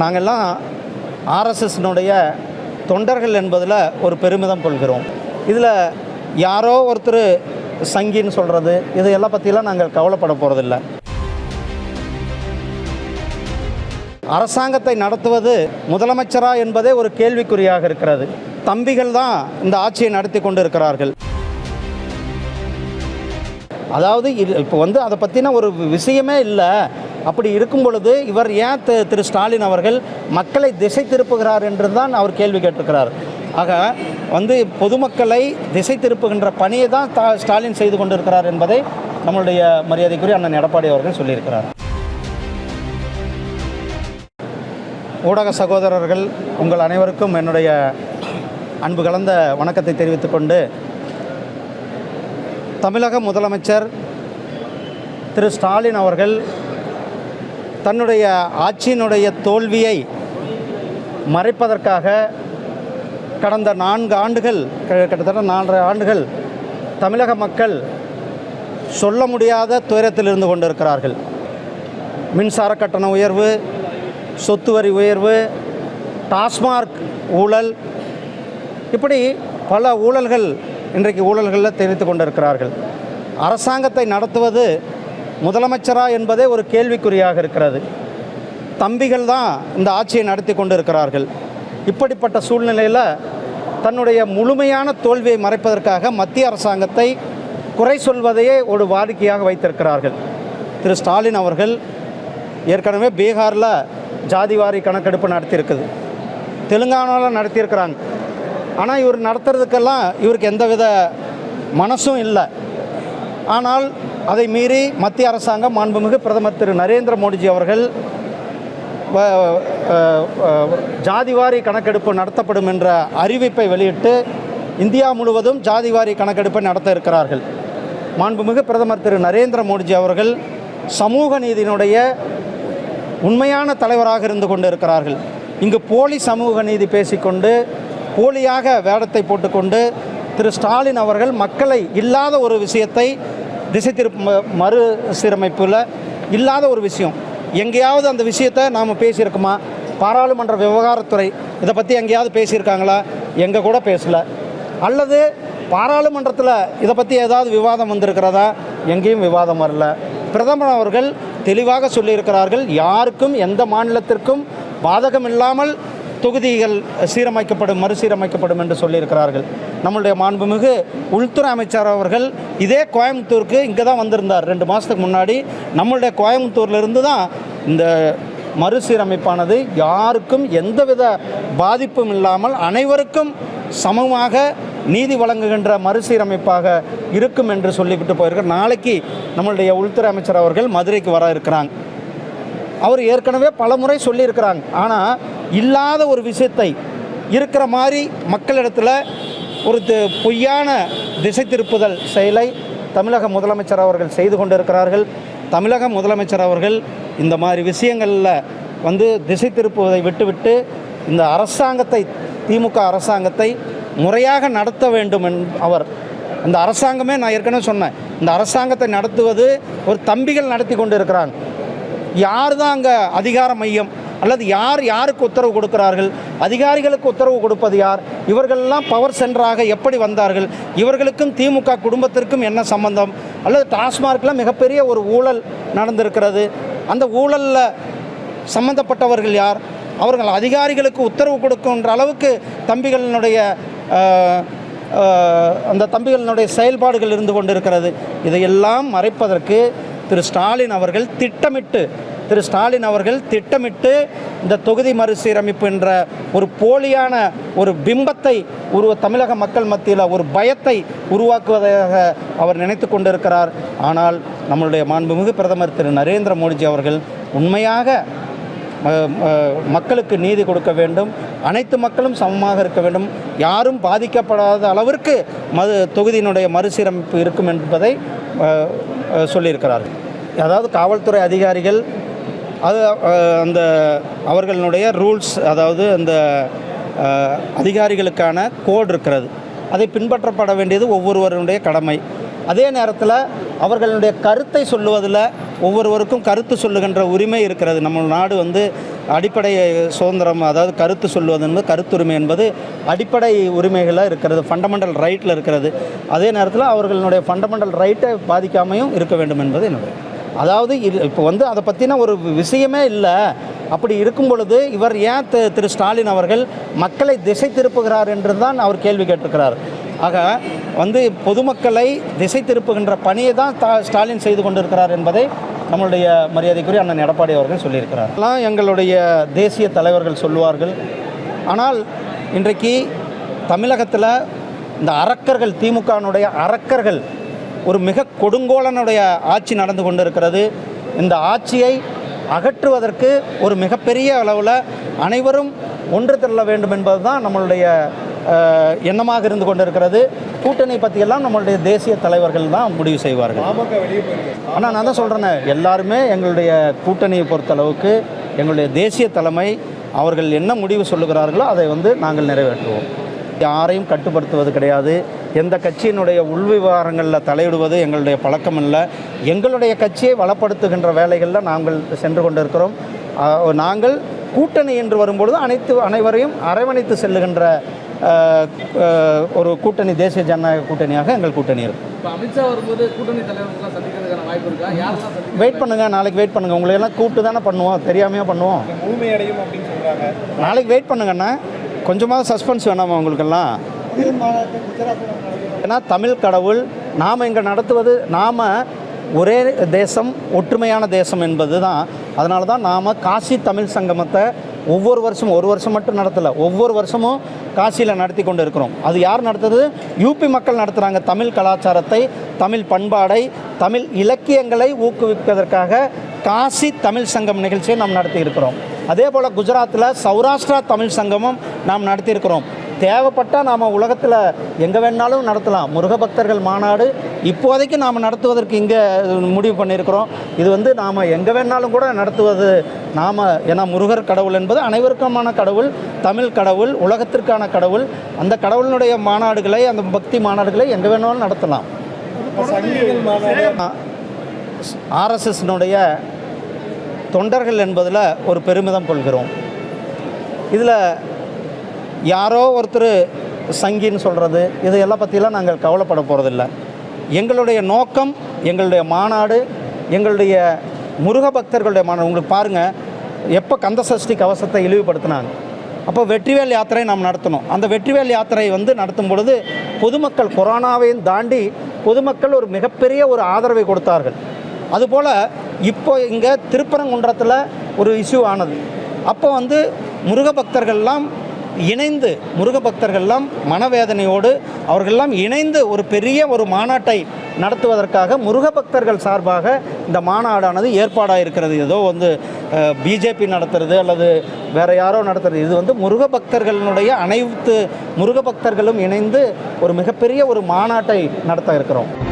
நாங்கள்லாம் ஆர்எஸ்எஸ்னுடைய தொண்டர்கள் என்பதில் ஒரு பெருமிதம் கொள்கிறோம். இதில் யாரோ ஒருத்தர் சங்கின்னு சொல்கிறது இதையெல்லாம் பற்றிலாம் நாங்கள் கவலைப்பட போகிறதில்ல அரசாங்கத்தை நடத்துவது முதலமைச்சரா என்பதே ஒரு கேள்விக்குறியாக இருக்கிறது. தம்பிகள் தான் இந்த ஆட்சியை நடத்தி கொண்டு இருக்கிறார்கள் அதாவது இது இப்போ வந்து அதை பற்றின ஒரு விஷயமே இல்லை. அப்படி இருக்கும் பொழுது இவர் ஏன் திரு ஸ்டாலின் அவர்கள் மக்களை திசை திருப்புகிறார் என்று தான் அவர் கேள்வி கேட்டிருக்கிறார். ஆக வந்து பொதுமக்களை திசை திருப்புகின்ற பணியை தான் தா- ஸ்டாலின் செய்து கொண்டிருக்கிறார் என்பதை நம்மளுடைய மரியாதைக்குரிய அண்ணன் எடப்பாடி அவர்கள் சொல்லியிருக்கிறார். ஊடக சகோதரர்கள் உங்கள் அனைவருக்கும் என்னுடைய அன்பு கலந்த வணக்கத்தை தெரிவித்துக் கொண்டு தமிழக முதலமைச்சர் திரு ஸ்டாலின் அவர்கள் தன்னுடைய ஆட்சியினுடைய தோல்வியை மறைப்பதற்காக கடந்த நான்கு ஆண்டுகள் க- கிட்டத்தட்ட நான்கு ஆண்டுகள் தமிழக மக்கள் சொல்ல முடியாத துயரத்தில் இருந்து கொண்டிருக்கிறார்கள். மின்சார கட்டண உயர்வு சொத்து வரி உயர்வு டாஸ்மார்க் ஊழல் இப்படி பல ஊழல்கள் இன்றைக்கு ஊழல்களில் தெரிவித்து கொண்டிருக்கிறார்கள். அரசாங்கத்தை நடத்துவது முதலமைச்சரா என்பதே ஒரு கேள்விக்குறியாக இருக்கிறது. தம்பிகள் தான் இந்த ஆட்சியை நடத்தி கொண்டிருக்கிறார்கள். இப்படிப்பட்ட சூழ்நிலையில் தன்னுடைய முழுமையான தோல்வியை மறைப்பதற்காக மத்திய அரசாங்கத்தை குறை சொல்வதையே ஒரு வாடிக்கையாக வைத்திருக்கிறார்கள். திரு ஸ்டாலின் அவர்கள் ஏற்கனவே பீகாரில் ஜாதிவாரி கணக்கெடுப்பு நடத்தியிருக்குது. தெலுங்கானாவில் நடத்தியிருக்கிறாங்க. ஆனால் இவர் நடத்துறதுக்கெல்லாம் இவருக்கு எந்தவித மனசும் இல்லை. ஆனால் அதை மீறி மத்திய அரசாங்கம் மாண்புமிகு பிரதமர் திரு நரேந்திர மோடிஜி அவர்கள் ஜாதிவாரி கணக்கெடுப்பு நடத்தப்படும் என்ற அறிவிப்பை வெளியிட்டு இந்தியா முழுவதும் ஜாதிவாரி கணக்கெடுப்பை நடத்த இருக்கிறார்கள். மாண்புமிகு பிரதமர் திரு நரேந்திர மோடிஜி அவர்கள் சமூக நீதியினுடைய உண்மையான தலைவராக இருந்து கொண்டு இருக்கிறார்கள். இங்கு போலி சமூக நீதி பேசிக்கொண்டு போலியாக வேடத்தை போட்டுக்கொண்டு திரு ஸ்டாலின் அவர்கள் மக்களை இல்லாத ஒரு விஷயத்தை திசை திருப்பு ம- மறு சீரமைப்பில் இல்லாத ஒரு விஷயம். எங்கேயாவது அந்த விஷயத்தை நாம் பேசியிருக்கோமா? பாராளுமன்ற விவகாரத்துறை இதை பற்றி எங்கேயாவது பேசியிருக்காங்களா? எங்கே கூட பேசல. அல்லது பாராளுமன்றத்தில் இதை பற்றி ஏதாவது விவாதம் வந்திருக்கிறதா? எங்கேயும் விவாதம் வரல. பிரதமர் அவர்கள் தெளிவாக சொல்லியிருக்கிறார்கள் யாருக்கும் எந்த மாநிலத்திற்கும் பாதகம் இல்லாமல் தொகுதிகள் சீரமைக்கப்படும் மறுசீரமைக்கப்படும் என்று சொல்லியிருக்கிறார்கள். நம்மளுடைய மாண்புமிகு உள்துறை அமைச்சர் அவர்கள் இதே கோயம்புத்தூருக்கு இங்கே தான் வந்திருந்தார். ரெண்டு மாதத்துக்கு முன்னாடி நம்மளுடைய கோயம்புத்தூர்லேருந்து தான் இந்த மறுசீரமைப்பானது யாருக்கும் எந்தவித பாதிப்பும் இல்லாமல் அனைவருக்கும் சமமாக நீதி வழங்குகின்ற மறுசீரமைப்பாக இருக்கும் என்று சொல்லிவிட்டு போயிருக்கார் நாளைக்கு நம்மளுடைய உள்துறை அமைச்சர் அவர்கள் மதுரைக்கு வர இருக்கிறாங்க. அவர் ஏற்கனவே பல முறை சொல்லியிருக்கிறாங்க. ஆனால் இல்லாத ஒரு விஷயத்தை இருக்கிற மாதிரி மக்களிடத்தில் ஒரு பொய்யான திசை திருப்புதல் செயலை தமிழக முதலமைச்சர் அவர்கள் செய்து கொண்டிருக்கிறார்கள். தமிழக முதலமைச்சர் அவர்கள் இந்த மாதிரி விஷயங்களில் வந்து திசை திருப்புவதை விட்டுவிட்டு இந்த அரசாங்கத்தை திமுக அரசாங்கத்தை முறையாக நடத்த வேண்டும் அவர். அந்த அரசாங்கமே நான் ஏற்கனவே சொன்னேன். இந்த அரசாங்கத்தை நடத்துவது ஒரு தம்பிகள் நடத்தி கொண்டு இருக்கிறாங்க யார் தான் அங்கே அதிகார மையம் அல்லது யார் யாருக்கு உத்தரவு கொடுக்கிறார்கள்? அதிகாரிகளுக்கு உத்தரவு கொடுப்பது யார்? இவர்களெல்லாம் பவர் சென்டராக எப்படி வந்தார்கள்? இவர்களுக்கும் திமுக குடும்பத்திற்கும் என்ன சம்பந்தம்? அல்லது டாஸ்மார்க்கில் மிகப்பெரிய ஒரு ஊழல் நடந்திருக்கிறது. அந்த ஊழலில் சம்பந்தப்பட்டவர்கள் யார்? அவர்கள் அதிகாரிகளுக்கு உத்தரவு கொடுக்கின்ற அளவுக்கு தம்பிகளினுடைய அந்த தம்பிகளினுடைய செயல்பாடுகள் இருந்து கொண்டிருக்கிறது. இதையெல்லாம் மறைப்பதற்கு திரு ஸ்டாலின் அவர்கள் திட்டமிட்டு திரு ஸ்டாலின் அவர்கள் திட்டமிட்டு இந்த தொகுதி மறுசீரமைப்பு என்ற ஒரு போலியான ஒரு பிம்பத்தை உருவ தமிழக மக்கள் மத்தியில் ஒரு பயத்தை உருவாக்குவதாக அவர் நினைத்து கொண்டிருக்கிறார். ஆனால் நம்மளுடைய மாண்புமிகு பிரதமர் திரு நரேந்திர மோடிஜி அவர்கள் உண்மையாக மக்களுக்கு நீதி கொடுக்க வேண்டும் அனைத்து மக்களும் சமமாக இருக்க வேண்டும் யாரும் பாதிக்கப்படாத அளவிற்கு மது தொகுதியினுடைய மறுசீரமைப்பு இருக்கும் என்பதை சொல்லியிருக்கிறார்கள். அதாவது காவல்துறை அதிகாரிகள் அது அந்த அவர்களுடைய ரூல்ஸ் அதாவது அந்த அதிகாரிகளுக்கான கோட் இருக்கிறது. அதை பின்பற்றப்பட வேண்டியது ஒவ்வொருவருடைய கடமை. அதே நேரத்தில் அவர்களுடைய கருத்தை சொல்லுவதில் ஒவ்வொருவருக்கும் கருத்து சொல்லுகின்ற உரிமை இருக்கிறது. நம்ம நாடு வந்து அடிப்படை சுதந்திரம் அதாவது கருத்து சொல்லுவது என்பது கருத்துரிமை என்பது அடிப்படை உரிமைகளாக இருக்கிறது. ஃபண்டமெண்டல் ரைட்டில் இருக்கிறது. அதே நேரத்தில் அவர்களுடைய ஃபண்டமெண்டல் ரைட்டை பாதிக்காமையும் இருக்க வேண்டும் என்பது என்னுடைய அதாவது இது இப்போ வந்து அதை பற்றின ஒரு விஷயமே இல்லை. அப்படி இருக்கும் பொழுது இவர் ஏன் திரு திரு ஸ்டாலின் அவர்கள் மக்களை திசை திருப்புகிறார் என்று தான் அவர் கேள்வி கேட்டிருக்கிறார். ஆக வந்து பொதுமக்களை திசை திருப்புகின்ற பணியை தான் தா ஸ்டாலின் செய்து கொண்டிருக்கிறார் என்பதை நம்மளுடைய மரியாதைக்குரிய அண்ணன் எடப்பாடி அவர்கள் சொல்லியிருக்கிறார். எல்லாம் எங்களுடைய தேசிய தலைவர்கள் சொல்லுவார்கள். ஆனால் இன்றைக்கு தமிழகத்தில் இந்த அரக்கர்கள் திமுகனுடைய அரக்கர்கள் ஒரு மிக கொடுங்கோலனுடைய ஆட்சி நடந்து கொண்டிருக்கிறது. இந்த ஆட்சியை அகற்றுவதற்கு ஒரு மிகப்பெரிய அளவில் அனைவரும் ஒன்று திரள வேண்டும் என்பது தான் நம்மளுடைய எண்ணமாக இருந்து கொண்டிருக்கிறது. கூட்டணி பற்றியெல்லாம் நம்மளுடைய தேசிய தலைவர்கள் தான் முடிவு செய்வார்கள். ஆனால் நான் தான் சொல்கிறேனே எல்லாருமே எங்களுடைய கூட்டணியை பொறுத்தளவுக்கு எங்களுடைய தேசிய தலைமை அவர்கள் என்ன முடிவு சொல்லுகிறார்களோ அதை வந்து நாங்கள் நிறைவேற்றுவோம். யாரையும் கட்டுப்படுத்துவது கிடையாது. எந்த கட்சியினுடைய உள்விவகாரங்களில் தலையிடுவது எங்களுடைய பழக்கம் இல்லை எங்களுடைய கட்சியை வளப்படுத்துகின்ற வேலைகளில் நாங்கள் சென்று கொண்டிருக்கிறோம். நாங்கள் கூட்டணி என்று வரும்பொழுது அனைத்து அனைவரையும் அரவணைத்து செல்லுகின்ற ஒரு கூட்டணி தேசிய ஜனநாயக கூட்டணியாக எங்கள் கூட்டணி இருக்கும் இப்போ அமித்ஷா வரும்போது கூட்டணி தலைவர்கள்லாம் சந்திக்கிறதுக்கான வாய்ப்பு இருக்கா? யாரெல்லாம் சந்திக்க வெயிட் பண்ணுங்கள் நாளைக்கு வெயிட் பண்ணுங்கள் உங்களை எல்லாம் கூப்பிட்டு தானே பண்ணுவோம். தெரியாமையா பண்ணுவோம். நாளைக்கு வெயிட் பண்ணுங்கண்ணா கொஞ்சமாவது சஸ்பென்ஸ் வேணாமா உங்களுக்கெல்லாம்? ஏன்னா தமிழ் கடவுள் நாம் இங்கே நடத்துவது நாம் ஒரே தேசம் ஒற்றுமையான தேசம் என்பது தான் அதனால தான் நாம் காசி தமிழ் சங்கமத்தை ஒவ்வொரு வருஷமும் ஒரு வருஷம் மட்டும் நடத்தலை ஒவ்வொரு வருஷமும் காசியில் நடத்தி கொண்டு இருக்கிறோம் அது யார் நடத்துறது யூபி மக்கள் நடத்துகிறாங்க தமிழ் கலாச்சாரத்தை தமிழ் பண்பாடை தமிழ் இலக்கியங்களை ஊக்குவிப்பதற்காக காசி தமிழ் சங்கம் நிகழ்ச்சியை நாம் நடத்தி இருக்கிறோம். அதே போல் குஜராத்தில் சௌராஷ்டிரா தமிழ் சங்கமும் நாம் நடத்தியிருக்கிறோம். தேவைப்பட்டால் நாம் உலகத்தில் எங்கே வேணாலும் நடத்தலாம். முருக பக்தர்கள் மாநாடு இப்போதைக்கு நாம் நடத்துவதற்கு இங்கே முடிவு பண்ணியிருக்கிறோம். இது வந்து நாம் எங்கே வேணாலும் கூட நடத்துவது நாம் ஏன்னா முருகர் கடவுள் என்பது அனைவருக்குமான கடவுள் தமிழ் கடவுள் உலகத்திற்கான கடவுள். அந்த கடவுளினுடைய மாநாடுகளை அந்த பக்தி மாநாடுகளை எங்கே வேணாலும் நடத்தலாம். ஆர்எஸ்எஸ்னுடைய தொண்டர்கள் என்பதில் ஒரு பெருமிதம் கொள்கிறோம். இதில் யாரோ ஒருத்தர் சங்கின்னு சொல்கிறது இதையெல்லாம் பற்றிலாம் நாங்கள் கவலைப்பட போகிறதில்ல எங்களுடைய நோக்கம் எங்களுடைய மாநாடு எங்களுடைய முருக பக்தர்களுடைய மாநாடு. உங்களுக்கு பாருங்கள் எப்போ கந்த சஷ்டி கவசத்தை இழிவுபடுத்தினாங்க. அப்போ வெற்றிவேல் யாத்திரை நாம் நடத்தணும். அந்த வெற்றிவேல் யாத்திரை வந்து நடத்தும் பொழுது பொதுமக்கள் கொரோனாவையும் தாண்டி பொதுமக்கள் ஒரு மிகப்பெரிய ஒரு ஆதரவை கொடுத்தார்கள். அதுபோல் இப்போ இங்கே திருப்பரங்குன்றத்தில் ஒரு இஷ்யூ ஆனது. அப்போ வந்து முருக பக்தர்கள்லாம் இணைந்து முருக பக்தர்கள்லாம் மனவேதனையோடு அவர்களெல்லாம் இணைந்து ஒரு பெரிய ஒரு மாநாட்டை நடத்துவதற்காக முருக பக்தர்கள் சார்பாக இந்த மாநாடானது ஏற்பாடாக இருக்கிறது ஏதோ வந்து பிஜேபி நடத்துறது அல்லது வேற யாரோ நடத்துறது. இது வந்து முருக பக்தர்களுடைய அனைத்து முருக பக்தர்களும் இணைந்து ஒரு மிகப்பெரிய ஒரு மாநாட்டை நடத்த இருக்கிறோம்.